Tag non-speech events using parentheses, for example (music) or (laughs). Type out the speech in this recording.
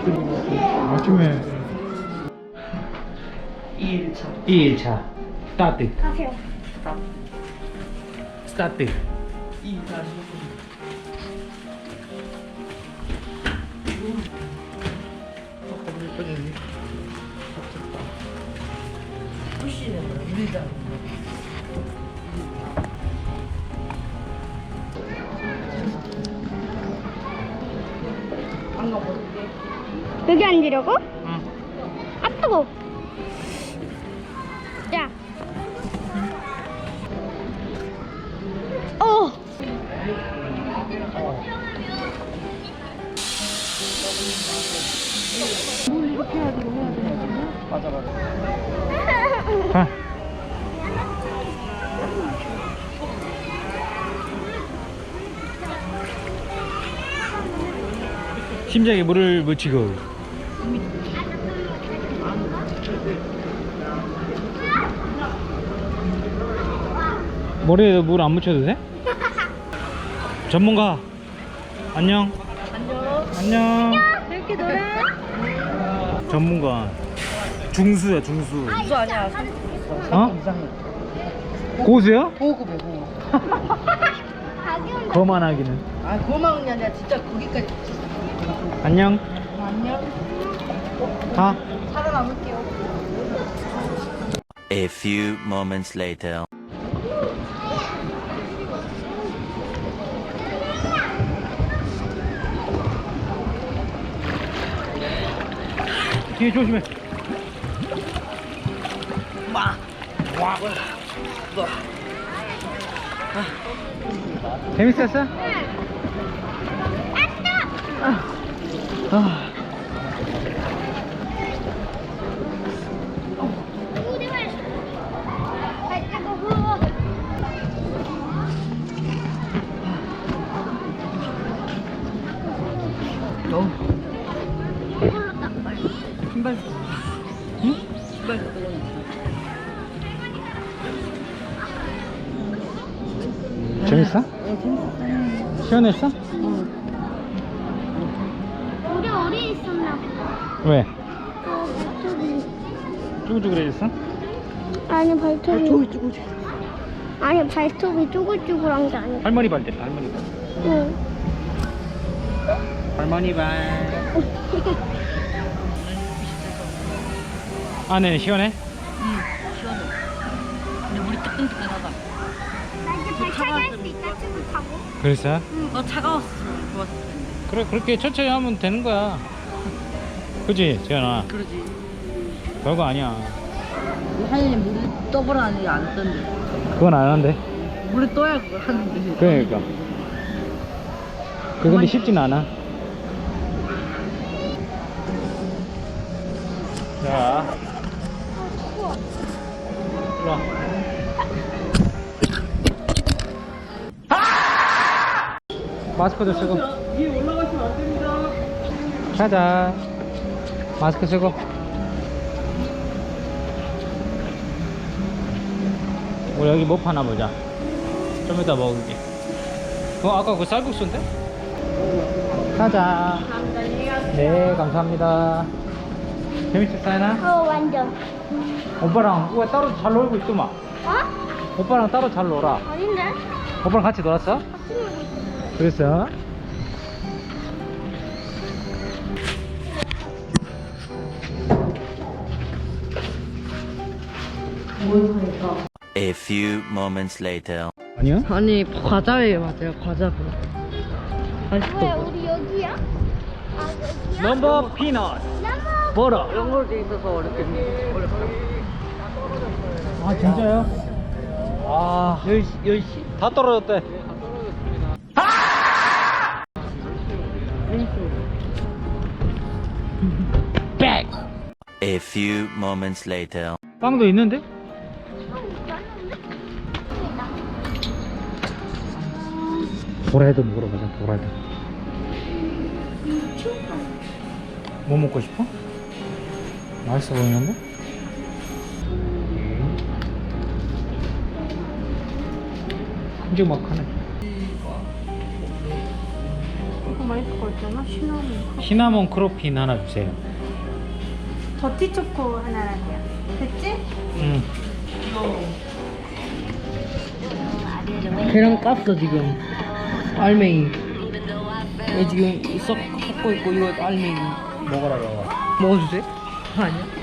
아침에. 2일차. 2일차. 스타트. 가세요. 스타트. 2일차 푸시는 유리장 방금 어떻게 여기 앉으려고? 응. 아 뜨거. 야. 어. 맞아 맞아 가 심장에 물을 묻히고 머리에 물 안 묻혀도 돼? 전문가 안녕. 안녕. 이렇게 놀아. 전문가 중수야 중수. 무수 아니야. 어? 이상해 고수야? 보급해 보급 거만하기는. 아 고마운 게 아니라 진짜 거기까지. 안녕 안녕 가. 살아남을게요. A few moments later. 뒤에 조심해. 재밌었어? 아, 발 재밌어? 어 재밌었어 시원했어? 우리 어디 있었나 보다. 왜? 어, 발톱이. 쭈글쭈글해졌어? 아니 아 발톱이. 저기 저기 저기 아니 발톱이 쭈글쭈글한 게 아니야. 할머니 발 됐다 할머니 발 응. 할머니 발 (laughs) 안에는 시원해? 응 시원해 근데 물이 뜨끈뜨끈하다 나 이제 발차기 할 수 있다. 쭈글 타고. 그랬어? 어 차가웠어. 좋았을 텐데 그래 그렇게 천천히 하면 되는 거야. 그지 재현아? 그러지. 별거 아니야. 하연이 물이 떠보라니 안 떴는데. 그건 안 한대 물이 떠야 그걸 하는데 그러니까. 그 근데 쉽진 않아. 자. 일로 와 마스크도 쓰고 위에 올라가시면 안 됩니다 가자 마스크 쓰고 우리 여기 뭐 파나 보자 좀 이따 먹을게 어 아까 그 쌀국수인데? 가자 네 감사합니다 재밌었어 하나? 어 완전. 오빠랑 우와 따로 잘 놀고 있더만 어? 오빠랑 따로 잘 놀아 아닌데? 오빠랑 같이 놀았어? 그랬어? A few moments later. 아니요? 아니 과자예요 맞아요 과자 왜 맛있어 우리 여기야? 아 여기야? 넘버 피넛 넘버. 버러 연결돼 있어서 어렵게 어렵다 아 진짜요? 아 10시 10시 다 떨어졌대 A few moments later. 빵도 있는데? 도라에도 먹으러 가자 도라에도 뭐 먹고 싶어? 맛있어 보이는데? 큼직막하네 맛있을 것 같잖아. 시나몬. 시나몬 크로핀 하나 주세요. 더티 초코 하나랑요. 됐지? 응. 계란 깠어 지금. 알맹이. 얘 지금 썩 섞고 있고 이거 알맹이. 먹어라 먹어. 먹어주세요? 아니야.